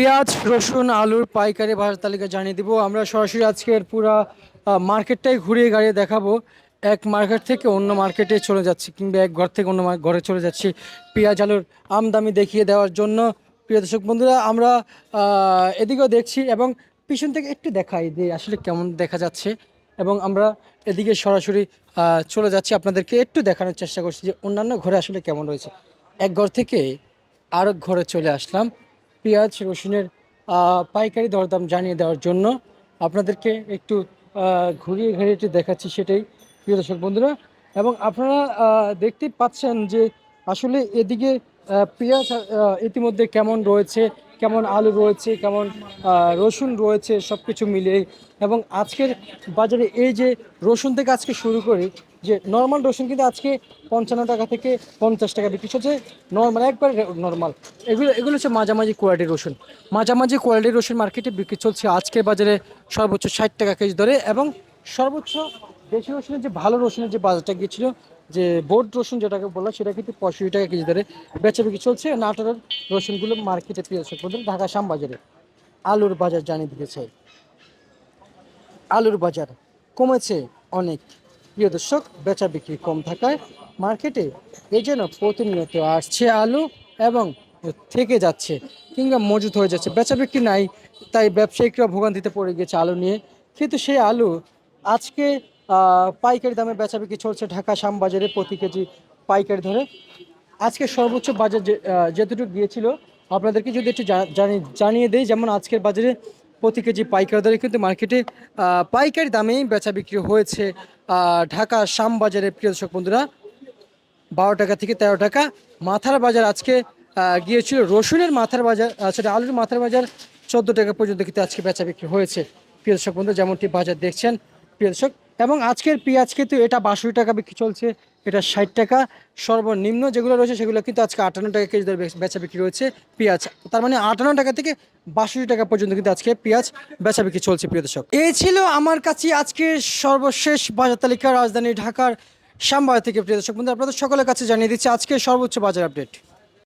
পেঁয়াজ, রসুন, আলুর পাইকারি বাজার তালিকা জানিয়ে দিব। আমরা সরাসরি আজকের পুরা মার্কেটটাই ঘুরিয়ে গাড়িয়ে দেখাবো। এক মার্কেট থেকে অন্য মার্কেটে চলে যাচ্ছি কিংবা এক ঘর থেকে অন্য ঘরে চলে যাচ্ছি পেঁয়াজ, আলুর আমদামি দেখিয়ে দেওয়ার জন্য। প্রিয় দর্শক বন্ধুরা, আমরা এদিকেও দেখছি এবং পিছন থেকে একটু দেখাই যে আসলে কেমন দেখা যাচ্ছে। এবং আমরা এদিকে সরাসরি চলে যাচ্ছি আপনাদেরকে একটু দেখানোর চেষ্টা করছি যে অন্যান্য ঘরে আসলে কেমন রয়েছে। এক ঘর থেকে আরেক ঘরে চলে আসলাম। পেঁয়াজ, রসুনের পাইকারি দরদাম জানিয়ে দেওয়ার জন্য আপনাদেরকে একটু ঘুরিয়ে ঘুরিয়ে একটু দেখাচ্ছি সেটাই, প্রিয় দর্শক বন্ধুরা। এবং আপনারা দেখতেই পাচ্ছেন যে আসলে এদিকে পেঁয়াজ ইতিমধ্যে কেমন রয়েছে, কেমন আলু রয়েছে, কেমন রসুন রয়েছে সব কিছু মিলিয়ে। এবং আজকের বাজারে এই যে রসুন থেকে আজকে শুরু করি যে নর্মাল রসুন কিন্তু আজকে পঞ্চান্ন টাকা থেকে পঞ্চাশ টাকা বিক্রি হচ্ছে নর্মাল একবার নর্মাল এগুলো এগুলো হচ্ছে মাঝামাঝি কোয়ালিটির রসুন। মাঝামাঝি কোয়ালিটির রসুন মার্কেটে বিক্রি চলছে আজকের বাজারে সর্বোচ্চ ষাট টাকা কেজি ধরে এবং সর্বোচ্চ দেশি রসুনের যে ভালো রসুনের যে বাজারটা গিয়েছিল, যে বোর্ড রসুন যেটাকে বললাম, সেটা কিন্তু পঁয়ষট্টি টাকা কেজি ধরে বেচা বিক্রি চলছে। নাটোরের রসুনগুলো মার্কেটে পেয়ে যাচ্ছে ঢাকা শ্যামবাজারে আলুর বাজার জানিয়ে চাই। আলুর বাজার কমেছে অনেক। প্রিয় দর্শক, বেচা বিক্রি কম থাকায় মার্কেটে এই জন্য প্রতিনিয়ত আসছে আলু এবং থেকে যাচ্ছে কিংবা মজুত হয়ে যাচ্ছে। বেচা বিক্রি নাই, তাই ব্যবসায়িকরা ভোগান্তিতে পড়ে গেছে আলু নিয়ে। কিন্তু সেই আলু আজকে পাইকারি দামে বেচা বিক্রি চলছে ঢাকা শ্যামবাজারে প্রতি কেজি পাইকারি ধরে। আজকে সর্বোচ্চ বাজার যেতটুকু গিয়েছিল, আপনাদেরকে যদি একটু জানিয়ে দেই, যেমন আজকের বাজারে প্রতি কেজি পাইকারি দরে কিন্তু মার্কেটে পাইকারি দামেই বেচা বিক্রি হয়েছে। ঢাকা শ্যাম বাজারে প্রিয় দর্শক বন্ধুরা, বারো টাকা থেকে তেরো টাকা। মাথার বাজার আজকে গিয়েছিল রসুনের মাথার বাজার সেটা আলুর মাথার বাজার চোদ্দ টাকা পর্যন্ত কিন্তু আজকে বেচা বিক্রি হয়েছে। প্রিয় দর্শক বন্ধু যেমনটি বাজার দেখছেন, প্রিয় দর্শক, এবং আজকের পেঁয়াজ কিন্তু এটা বাষট্টি টাকা বিক্রি চলছে। এটা ষাট টাকা। সর্বনিম্ন যেগুলো রয়েছে সেগুলো কিন্তু আজকে আটান্ন টাকা কেজি দরে বেচ- বিক্রি রয়েছে পেঁয়াজ। তার মানে আটান্ন টাকা থেকে বাষট্টি টাকা পর্যন্ত কিন্তু আজকে পেঁয়াজ বেচা বিক্রি চলছে, প্রিয় দর্শক। এই ছিল আমার কাছে আজকে সর্বশেষ বাজার তালিকা রাজধানী ঢাকার শ্যামবাজার থেকে, প্রিয় দর্শক বন্ধু আপনাদের সকলের কাছে জানিয়ে দিচ্ছি আজকে সর্বোচ্চ বাজার আপডেট।